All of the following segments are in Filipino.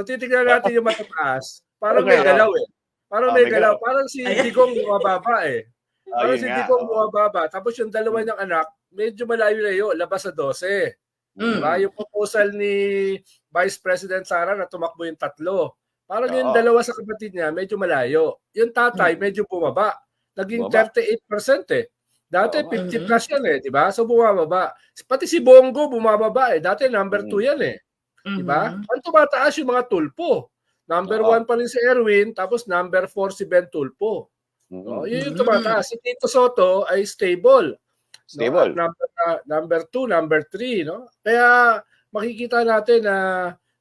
kung titignan natin yung matataas, parang Okay, may galaw eh. Parang Oh, may galaw. galaw. Parang si. Digong bumababa eh. Parang Ayun si Digong bumababa. Tapos yung dalawa niyang anak, medyo malayo-layo, labas sa 12. Mm. Diba? Yung proposal ni Vice President Sara na tumakbo yung tatlo. Parang yung Oo. dalawa sa kapatid niya, medyo malayo. Yung tatay, medyo bumaba. Naging Bumaba. 38% eh. Dati Oo. 50 Mhm. plus yan eh, di ba? So bumababa. Pati si Bongo bumababa eh. Dati number Mhm. 2 yan eh. Di ba? Mhm. Ang tumataas yung mga tulpo. Number Oo. 1 pa rin si Erwin, tapos number 4 si Ben Tulpo. Mm. No? Yun yung Mhm. tumataas. Si Tito Soto ay stable. Stable. No? At number, uh, number 2, number 3. No? Kaya makikita natin na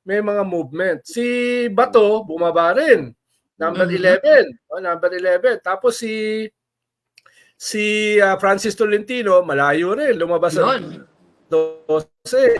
may mga movement. Si Bato, bumaba rin. Number Mhm. 11. Oh, number 11. Tapos si si uh, Francis Tolentino, malayo rin. Lumabas sa Yun. 12.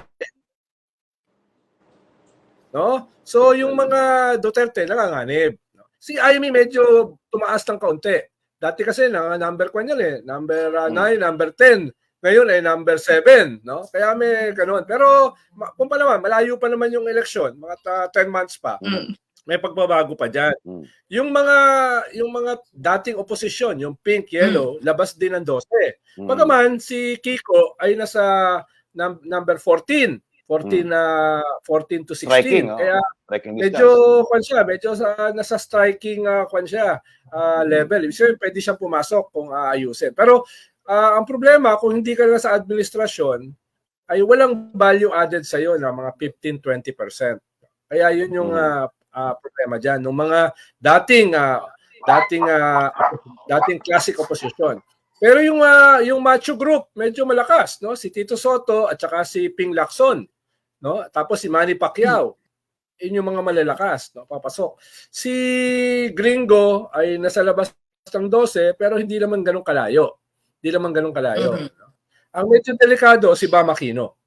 No? So yung mga Duterte nanganganib. Si Amy medyo tumaas ng kaunti. Dati kasi na number 1 yan eh, number 9, number 10. Ngayon ay number 7, no? Kaya may ganoon. Pero kung pa naman, malayo pa naman yung eleksyon, mga ta- 10 months pa. Mm. May pagbabago pa diyan. Mm. Yung mga yung mga dating oposisyon, yung pink, yellow, labas din ng 12. Mm. Bagaman si Kiko ay nasa num- number 14. 14 na 14 to 16. Hmm. Striking, oh. Kaya Striking medyo kwan siya, medyo sa nasa striking uh, kwan siya ah, level. Ibig sabihin, pwede siyang pumasok kung aayusin. Pero ah, ang problema kung hindi ka na sa administrasyon ay walang value added sa iyo na mga 15-20%. Kaya yun yung Mm. ah, ah, problema diyan ng mga dating ah, dating ah, dating classic opposition. Pero yung ah, yung macho group medyo malakas, no? Si Tito Soto at saka si Ping Lacson, no? Tapos si Manny Pacquiao. Yun yung mga malalakas, no? Papasok. Si Gringo ay nasa labas ng 12 pero hindi naman ganun kalayo. Hindi naman ganun kalayo. Mhm. no? Ang medyo delikado si Bam Aquino.